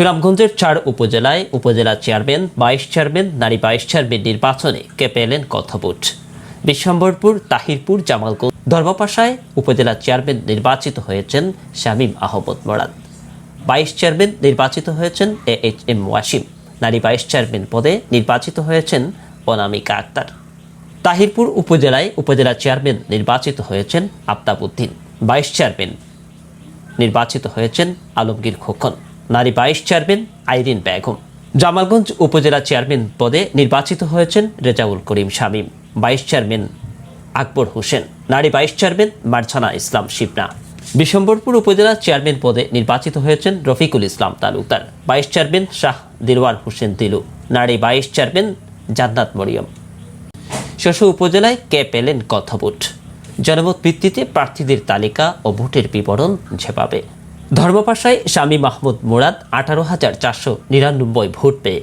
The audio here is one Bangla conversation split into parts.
সুনামগঞ্জের চার উপজেলায় উপজেলা চেয়ারম্যান, ভাইস চেয়ারম্যান, নারী ভাইস চেয়ারম্যান নির্বাচনে কেঁপে এলেন কথভোট। বিশ্বম্বরপুর, তাহিরপুর, জামালগঞ্জ, ধর্মপাশায় উপজেলা চেয়ারম্যান নির্বাচিত হয়েছেন শামীম আহমদ মোরাদ। ভাইস চেয়ারম্যান নির্বাচিত হয়েছেন এ এইচ এম ওয়াসিম। নারী ভাইস চেয়ারম্যান পদে নির্বাচিত হয়েছেন অনামিকা আক্তার। তাহিরপুর উপজেলায় উপজেলা চেয়ারম্যান নির্বাচিত হয়েছেন আফতাবউদ্দিন ভাইস চেয়ারম্যান নির্বাচিত হয়েছেন আলমগীর খোকন। নারী ভাইস চেয়ারম্যান, আইরিন বেগম। জামালগঞ্জ উপজেলা চেয়ারম্যান পদে নির্বাচিত হয়েছেন Rezaul Karim Shamim. Vice chairman Akbar Hossain. নারী ভাইস চেয়ারম্যান মার্ছানা ইসলাম শিবনা। বিশম্বরপুর উপজেলা চেয়ারম্যান পদে নির্বাচিত হয়েছেন Rafiqul Islam Talukdar. Vice chairman Shah Dilwar Hossain Dilu. নারী ভাইস চেয়ারম্যান জান্নাত মরিয়ম। শস্য উপজেলায় কে পেলেন কথা ভোট জনমত ভিত্তিতে প্রার্থীদের তালিকা ও ভোটের বিবরণ ঝেপাবে। ধর্মপাশায় স্বামী মাহমুদ মুরাদ আঠারো হাজার চারশো নিরানব্বই ভোট পেয়ে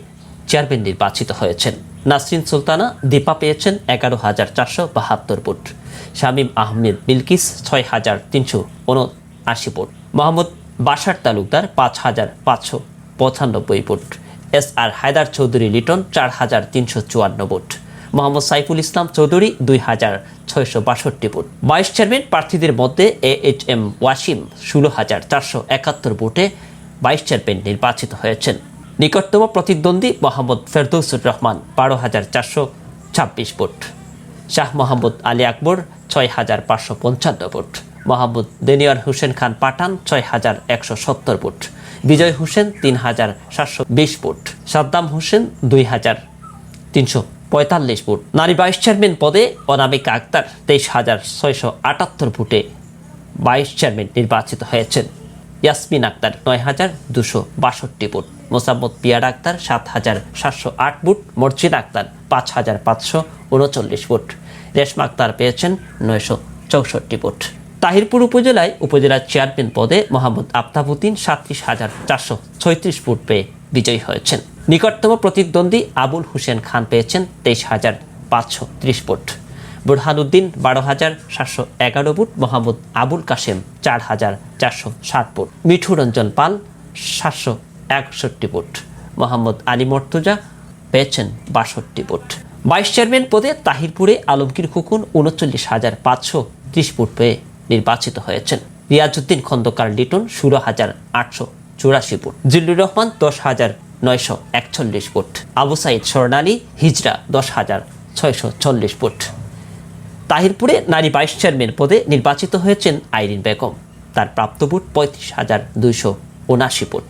চেয়ারম্যান নির্বাচিত হয়েছেন। নাসরিন সুলতানা দীপা পেয়েছেন এগারো হাজার চারশো বাহাত্তর ভোট। শামীম আহমেদ বিলকিস ছয় হাজার তিনশো উনআশি ভোট। মোহাম্মদ বাসার তালুকদার পাঁচ হাজার পাঁচশো পঁচানব্বই vote. S R Haider Chowdhury Liton চার হাজার তিনশো চুয়ান্ন ভোট। মোহাম্মদ সাইফুল ইসলাম চৌধুরী দুই হাজার ছয়শো বাষট্টি ভোট। ভাইস চেয়ারম্যান প্রার্থীদের মধ্যে এ এইচ এম ওয়াসিম ষোলো হাজার চারশো একাত্তর ভোটে ভাইস চেয়ারম্যান নির্বাচিত হয়েছেন। নিকটতম প্রতিদ্বন্দ্বী মোহাম্মদ ফেরদৌসুর রহমান বারো হাজার চারশো ছাব্বিশ ভোট। শাহ মোহাম্মদ আলী আকবর ছয় হাজার পাঁচশো পঞ্চান্ন ভোট। মোহাম্মদ দেনিয়ার হোসেন খান পাঠান ছয় হাজার একশো সত্তর ভোট। বিজয় হোসেন তিন হাজার সাতশো বিশ ভোট। সাদ্দাম হোসেন দুই হাজার তিনশো পঁয়তাল্লিশ ভোট নারী ভাইস চেয়ারম্যান পদে অনামিকা আক্তার তেইশ হাজার ছয়শো আটাত্তর ভোটে ভাইস চেয়ারম্যান নির্বাচিত হয়েছেন। ইয়াসমিন আক্তার নয় হাজার দুশো বাষট্টি ভোট মোসাম্মদ পিয়ার আক্তার সাত হাজার সাতশো আট ভোট মর্জিদ আক্তার পাঁচ হাজার পাঁচশো উনচল্লিশ ভোট রেশমা আক্তার পেয়েছেন নয়শো চৌষট্টি ভোট তাহিরপুর উপজেলায় উপজেলা চেয়ারম্যান পদে মোহাম্মদ আফতাবুদ্দিন সাতত্রিশ হাজার চারশো ছয়ত্রিশ ভোট পেয়ে বিজয়ী হয়েছেন। নিকটতম প্রতিদ্বন্দ্বী আবুল হোসেন খান পেয়েছেন তেইশ হাজার পাঁচশো ত্রিশ ভোট। বুরহানুদ্দিন বারো হাজার সাতশো এগারো ভোট, মোহাম্মদ আবুল কাশেম চার হাজার চারশো ষাট ভোট। মিঠু রঞ্জন পাল সাতশো একষট্টি ভোট। মোহাম্মদ আলী মর্তুজা পেয়েছেন বাষট্টি ভোট। ভাইস চেয়ারম্যান পদে তাহিরপুরে আলমগীর খুকুন উনচল্লিশ হাজার পাঁচশো ত্রিশ ভোট পেয়ে নির্বাচিত হয়েছেন। রিয়াজউদ্দিন খন্দকার লিটন ষোলো হাজার আটশো চুরাশি ভোট। জিল্লুর রহমান দশ হাজার নয়শো একচল্লিশ ভোট আবু সাইদ স্বর্ণালী, হিজরা দশ হাজার ছয়শো চল্লিশ ভোট তাহিরপুরে নারী ভাইস চেয়ারম্যান পদে নির্বাচিত হয়েছেন আইরিন বেগম। তার প্রাপ্ত ভোট পঁয়ত্রিশ হাজার দুইশো উনাশি ভোট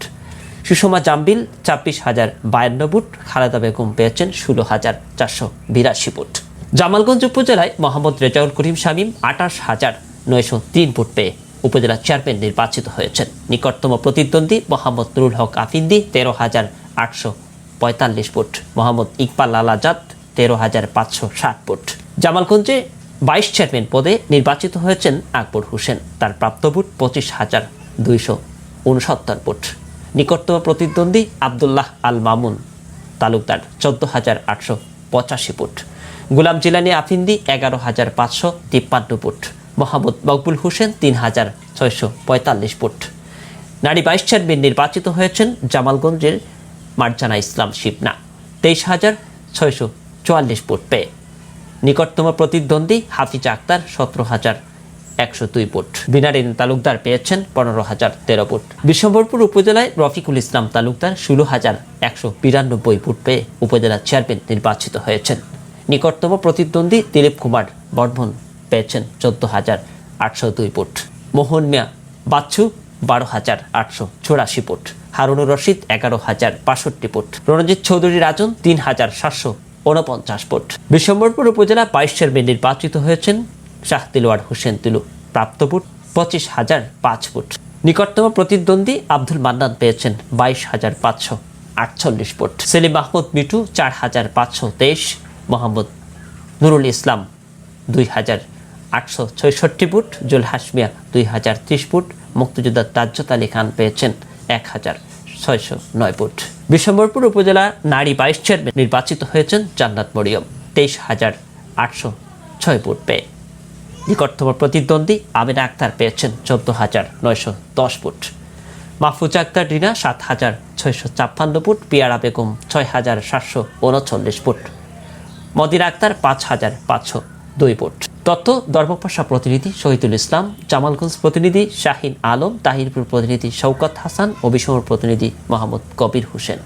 সুষমা জাম্বিল, ছাব্বিশ হাজার বায়ান্ন ভোট। খালেদা বেগম পেয়েছেন ষোলো হাজার চারশো বিরাশি ভোট। জামালগঞ্জ উপজেলায় মোহাম্মদ রেজাউল করিম শামীম আঠাশ হাজার নয়শো তিন ভোট পেয়ে। উপজেলা চেয়ারম্যান নির্বাচিত হয়েছেন। নিকটতম প্রতিদ্বন্দ্বী মোহাম্মদ নুরুল হক আফিন্দি তেরো হাজার আটশো পঁয়তাল্লিশ ভোট, মোহাম্মদ ইকবাল আলাজাদ তেরো হাজার পাঁচশো ষাট ভোট। জামালগঞ্জে ভাইস চেয়ারম্যান পদে নির্বাচিত হয়েছেন আকবর হোসেন। তার প্রাপ্ত ভোট পঁচিশ হাজার দুইশো উনসত্তর ভোট। নিকটতম প্রতিদ্বন্দ্বী আবদুল্লাহ আল মামুন, তালুকদার চোদ্দ হাজার আটশো পঁচাশি ভোট। গুলাম জিলানি আফিন্দি এগারো হাজার পাঁচশো তিপ্পান্ন ভোট। মোহাম্মদ মকবুল হোসেন তিন হাজার ছয়শো পঁয়তাল্লিশ ভোট। নারী ভাইস চেয়ারম্যান নির্বাচিত হয়েছেন জামালগঞ্জের মার্জানা ইসলাম শিবনা, তেইশ হাজার ছয়শো চুয়াল্লিশ ভোট পেয়ে। নিকটতম প্রতিদ্বন্দ্বী হাফিজ আক্তার সতেরো হাজার একশো দুই ভোট। বিনারিন তালুকদার পেয়েছেন পনেরো হাজার তেরো ভোট। বিশ্বম্বরপুর উপজেলায় রফিকুল ইসলাম তালুকদার ষোলো হাজার একশো বিরানব্বই ভোট পেয়ে উপজেলা চেয়ারম্যান নির্বাচিত হয়েছেন। নিকটতম প্রতিদ্বন্দ্বী দিলীপ কুমার বর্ধন পেয়েছেন চোদ্দ হাজার আটশো দুই ফুট মোহন মিয়া, বাচ্চু বারো হাজার আটশো চুরাশি ফুট হারুনুর রশিদ এগারো হাজার বাষট্টি ফুট রণজিৎ চৌধুরী রাজন তিন হাজার সাতশো উনপঞ্চাশ ফুট বিশ্বম্বরপুর উপজেলা বাইশ চেয়ারম্যান নির্বাচিত হয়েছেন শাহ দিলওয়ার হোসেন তিলু। প্রাপ্ত ফুট পঁচিশ হাজার পাঁচ ফুট নিকটতম প্রতিদ্বন্দ্বী আব্দুল মান্নান পেয়েছেন বাইশ হাজার পাঁচশো আটচল্লিশ ফুট সেলিম মাহমুদ মিঠু চার হাজার পাঁচশো তেইশ। মোহাম্মদ নুরুল ইসলাম দুই হাজার আটশো ছয়ষট্টি ফুট জুল হাসমিয়া দুই হাজার ত্রিশ ফুট, মুক্তিযোদ্ধা তাজ্জত আলী খান পেয়েছেন এক হাজার ছয়শো নয় ফুট। বিশ্বম্বরপুর উপজেলা নারী ভাইস চেয়ারম্যান নির্বাচিত হয়েছেন জান্নাত মরিয়ম, তেইশ হাজার আটশো ছয় ফুট পেয়ে। নিকটতম প্রতিদ্বন্দ্বী আমিনা আক্তার পেয়েছেন চোদ্দ হাজার নয়শো দশ ফুট। মাহফুজা আক্তার রিনা সাত হাজার ছয়শো ছাপ্পান্ন ফুট, পিয়ারা বেগম ছয় হাজার সাতশো উনচল্লিশ ফুট। মদিরা আক্তার পাঁচ হাজার পাঁচশো দুই ফুট। তথ্য ধর্মপাশা প্রতিনিধি শহীদুল ইসলাম, জামালগঞ্জ প্রতিনিধি শাহিন আলম, তাহিরপুর প্রতিনিধি শওকত হাসান ও বিষমর প্রতিনিধি মোহাম্মদ কবির হোসেন।